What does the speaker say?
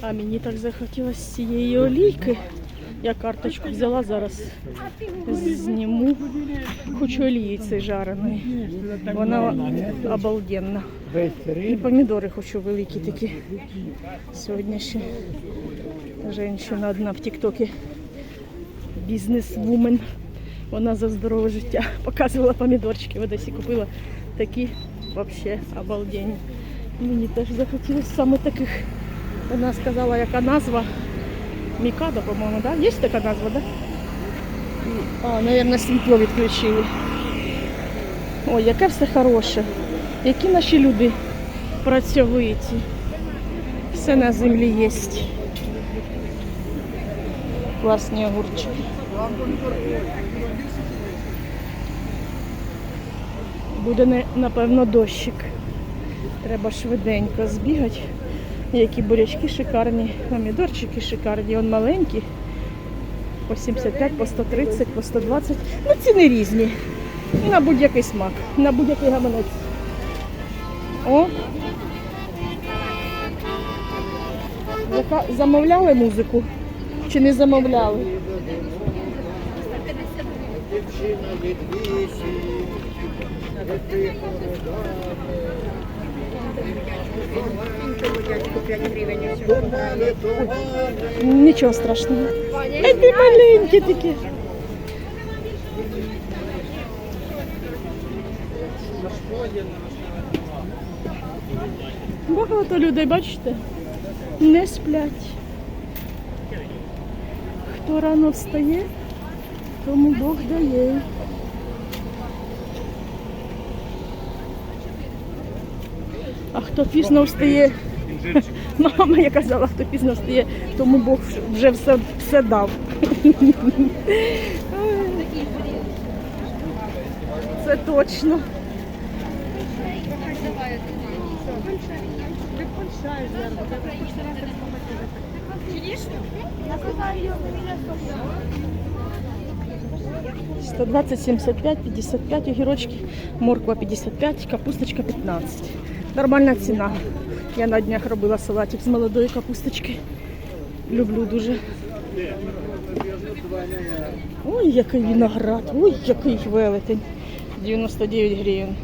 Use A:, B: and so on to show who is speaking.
A: А мені так захотілося цієї олійки. Я карточку взяла зараз. Зніму. Хочу олії цієї жареної. Вона обалденна. І помідори хочу великі такі. Сьогодні ще жінка одна в Тіктокі. Бізнес-вумен. Вона за здорове життя показувала помідорчики в Одесі. Купила такі взагалі обалденні. Мені теж захотілося саме таких. Вона сказала, яка назва. Мікадо, по-моєму, да? Є така назва, да? А, мабуть, світло відключили. Ой, яке все хороше. Які наші люди працьовиті. Все на землі є. Класні огурчики. Буде, напевно, дощик. Треба швиденько збігати. Які бурячки шикарні, помідорчики шикарні. Он маленькі. По 75, по 130, по 120. Ну, ціни різні. На будь-який смак, на будь-який гаманець. О! Яка- Замовляли музику? Чи не замовляли? Нічого страшного. Ай, ти маленькі такі. Багато людей, бачите, не сплять. Хто рано встає, тому Бог дає. А хто пізно встає, мама моя казала, хто пізно встає, тому Бог вже все, все дав. Це точно. Сто двадцять, сімдесят п'ять, п'ятдесят п'ять огірочки, морква 55, капусточка 15. Нормальна ціна. Я на днях робила салатик з молодої капусточки. Люблю дуже. Ой, який виноград, ой, який велетень. 99 гривень.